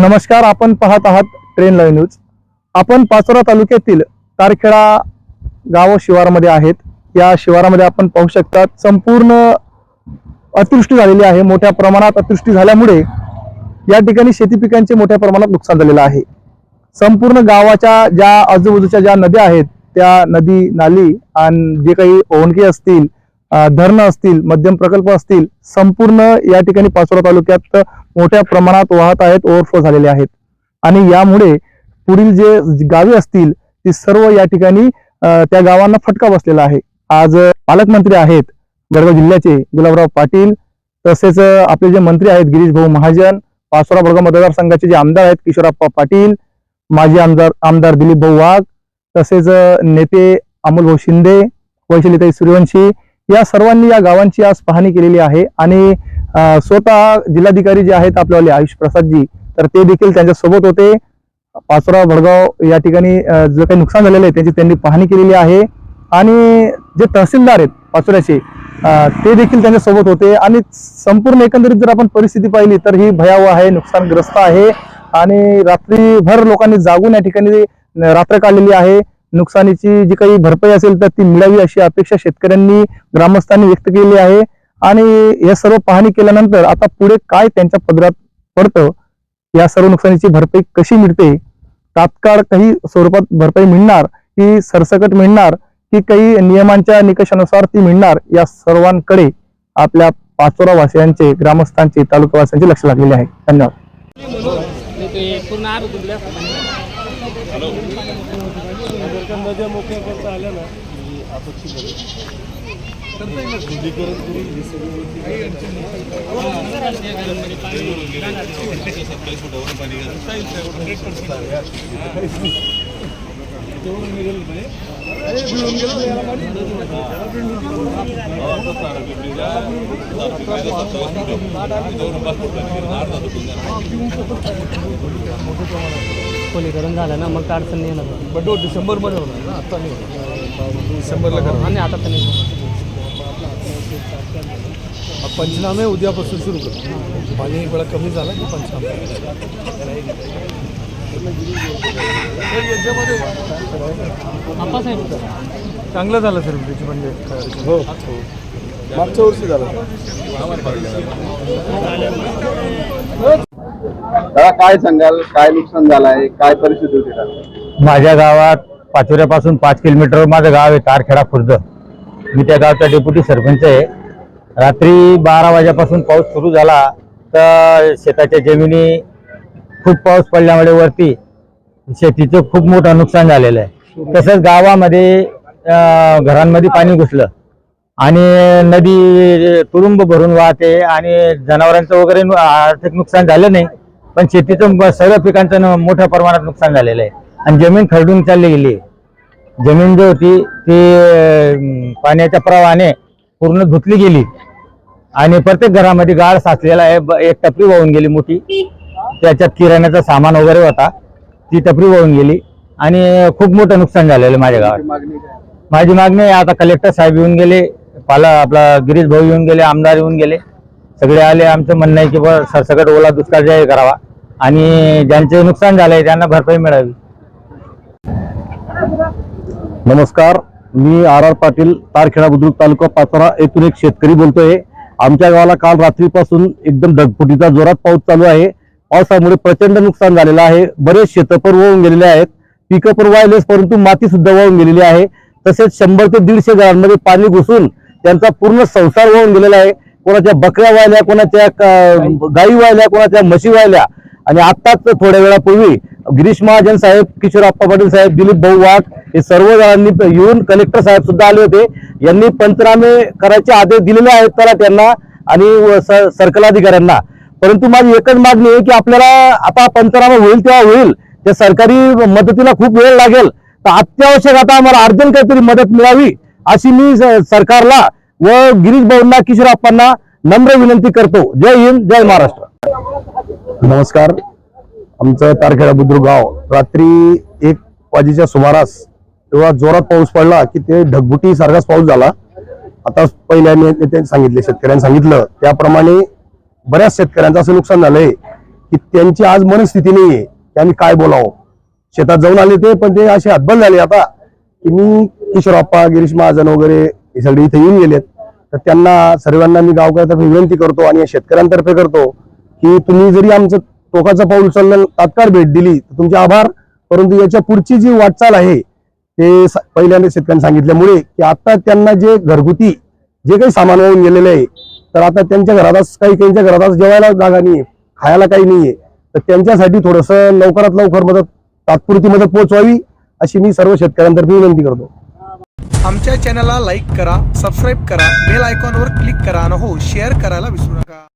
नमस्कार आपण पाहत आहात ट्रेन लाईव्ह न्यूज. आपण पाचोरा तालुक्यातील तारखेडा गाव शिवारामध्ये आहेत. या शिवारामध्ये आपण पाहू शकता संपूर्ण अतिवृष्टी झालेली आहे. मोठ्या प्रमाणात अतिवृष्टी झाल्यामुळे या ठिकाणी शेती पिकांचे मोठ्या प्रमाणात नुकसान झालेलं आहे. संपूर्ण गावाच्या ज्या आजूबाजूच्या ज्या नद्या आहेत त्या नदी नाली आणि जे काही ओणके असतील धरणं असतील मध्यम प्रकल्प असतील संपूर्ण या ठिकाणी पाचोरा तालुक्यात मोठ्या प्रमाणात वाहत आहेत ओव्हरफ्लो झालेले आहेत. आणि यामुळे पुढील जे गावे असतील ती सर्व या ठिकाणी त्या गावांना फटका बसलेला आहे. आज पालकमंत्री आहेत जळगाव जिल्ह्याचे गुलाबराव पाटील तसेच आपले जे मंत्री आहेत गिरीश भाऊ महाजन पाचोरा बडगाव मतदारसंघाचे जे आमदार आहेत किशोरप्पा पाटील माजी आमदार आमदार दिलीप भाऊ वाघ तसेच नेते अमोल भाऊ शिंदे वैशलिताई सूर्यवंशी या सर्वांनी या गावांची आज पाहणी केलेली आहे आणि स्वतः जिल्हाधिकारी जे आहेत आपल्यावाले आयुष प्रसादजी तर ते देखील त्यांच्यासोबत होते. पाचोरा भडगाव या ठिकाणी जे काही नुकसान झालेलं आहे त्याची त्यांनी पाहणी केलेली आहे. आणि जे तहसीलदार आहेत पाचोऱ्याचे ते देखील त्यांच्यासोबत होते. आणि संपूर्ण एकंदरीत जर आपण परिस्थिती पाहिली तर ही भयावह आहे नुकसानग्रस्त आहे. आणि रात्रीभर लोकांनी जागून या ठिकाणी रात्र काढलेली आहे. नुकसानीची जी काही भरपाई असेल तर ती मिळावी अशी अपेक्षा शेतकऱ्यांनी ग्रामस्थांनी व्यक्त केली आहे. आणि या सर्व पाहणी केल्यानंतर आता पुढे काय त्यांच्या पदरात पडतं या सर्व नुकसानीची भरपाई कशी मिळते तात्काळ काही स्वरूपात भरपाई मिळणार की सरसकट मिळणार की काही नियमांच्या निकषानुसार ती मिळणार या सर्वांकडे आपल्या पाचोरा वासियांचे ग्रामस्थांचे तालुकावासियांचे लक्ष लागलेले आहे. धन्यवाद. ते पूर्ण नद्या मोकळ्या करता आल्या ना की अपेक्षित शुद्धीकरण करून हे तेवढं खोलीकरण झालं ना मग काय अडचण येणार. बट डिसेंबरमध्ये होणार ना आता नाही डिसेंबरला करा आणि आता तर नाही पंचनामे उद्यापासून सुरू कर. पाणी वेळा कमी झाला की पंचनामे. याच्यामध्ये चांगलं झालं सर त्याची म्हणजे हो. मागच्या वर्षी झालं. दादा काय सांगाल? काय नुकसान झालं आहे काय परिस्थिती होती दादा? माझ्या गावात पाचोऱ्यापासून पाच किलोमीटर माझं गाव आहे तारखेडा खुर्द. मी त्या गावचा डेप्युटी सरपंच आहे. रात्री बारा वाजेपासून पाऊस सुरू झाला तर शेताच्या जमिनी खूप पाऊस पडल्यामुळे वरती शेतीचं खूप मोठं नुकसान झालेलं आहे. तसंच गावामध्ये घरांमध्ये पाणी घुसलं. आणि नदी तुरुंब भरून वाहते आणि जनावरांचं वगैरे आर्थिक नुकसान झालं नाही पण शेतीचं सर्व पिकांचं मोठ्या प्रमाणात नुकसान झालेलं आहे. आणि जमीन खरडून चालली गेली. जमीन जी होती ती पाण्याच्या प्रवाहाने पूर्ण धुतली गेली. आणि प्रत्येक घरामध्ये गाळ साचलेला आहे एक टपरी वाहून गेली मोठी. त्याच्यात किराण्याचा सामान वगैरे होता ती टपरी वाहून गेली आणि खूप मोठं नुकसान झालेलं माझ्या गावात. माझी मागणी आहे आता कलेक्टर साहेब येऊन गेले पाला आपला गिरीश भाऊ येऊन गेले आमदार येऊन गेले. सगळे आले आमचं म्हणणं आहे की बा सरसकट ओला दुष्काळ जाहीर करावा आणि ज्यांचे नुकसान झालंय त्यांना भरपाई मिळावी. नमस्कार मी आर आर पाटील तारखेडा बुद्रुक तालुका पाचोरा येथून एक शेतकरी बोलतोय. आमच्या गावाला काल रात्रीपासून एकदम ढगफुटीचा जोरात पाऊस चालू आहे. पावसामुळे प्रचंड नुकसान झालेलं आहे. बरेच शेतपर वळून गेलेले आहेत. पिकं पण वाहिलेच परंतु माती सुद्धा वळून गेलेली आहे. तसेच शंभर ते दीडशे घरांमध्ये पाणी घुसून त्यांचा पूर्ण संसार वळून गेलेला आहे. कोणाच्या बकऱ्या वाहिल्या कोणाच्या गायी वाहिल्या कोणाच्या म्हशी वाहिल्या. आणि आत्ताच थोड्या वेळापूर्वी गिरीश महाजन साहेब किशोर आप्पा पाटील साहेब दिलीप भाऊ वाघ हे सर्व जणांनी येऊन कलेक्टर साहेब सुद्धा आले होते. यांनी पंचनामे करायचे आदेश दिलेले आहेत त्याला त्यांना आणि स- सर्कल अधिकाऱ्यांना. परंतु माझी एकच मागणी आहे की आपल्याला आता पंचनामा होईल तेव्हा होईल. त्या सरकारी मदतीला खूप वेळ लागेल. तर अत्यावश्यक आता आम्हाला अर्जंट काहीतरी मदत मिळावी अशी मी सरकारला व गिरीश भाऊंना किशोरप्पांना नम्र विनंती करतो. जय हिंद जय महाराष्ट्र. नमस्कार. आमचं तारखेडा बुद्रुक गाव. रात्री एक वाजेच्या सुमारास तेव्हा जोरात पाऊस पडला की ते ढगबुटी सारखाच पाऊस झाला. आता पहिल्या नेत्यांनी सांगितले शेतकऱ्यांनी सांगितलं. त्याप्रमाणे बऱ्याच शेतकऱ्यांचं असं नुकसान झालंय की त्यांची आज मनस्थिती नाहीये की आम्ही काय बोलावं. शेतात जाऊन आले ते पण ते असे हतबल झाले आता की मी किशोरप्पा गिरीश महाजन वगैरे हे सगळे इथे येऊन गेलेत. तर त्यांना सर्वांना मी गावकऱ्यातर्फे विनंती करतो आणि या शेतकऱ्यांतर्फे करतो की तुम्ही जरी आमचं टोकाचं पाऊल उचललं तात्काळ भेट दिली तर तुमचे आभार. परंतु याच्या पुढची जी वाटचाल आहे ते पहिल्यांदा शेतकऱ्यांनी सांगितल्यामुळे की आता त्यांना जे घरगुती जे काही सामान वाहून गेलेले आहे तर आता त्यांच्या घरात काही काहींच्या घरात जेवायला जागा नाहीये खायला काही नाहीये. तर त्यांच्यासाठी थोडस लवकरात लवकर मदत तात्पुरती मदत पोहोचवावी अशी मी सर्व शेतकऱ्यांतर्फे विनंती करतो. आमच्या चॅनलला लाईक करा सबस्क्राईब करा बेल आयकॉनवर क्लिक करा आणि हो शेअर करायला विसरू नका.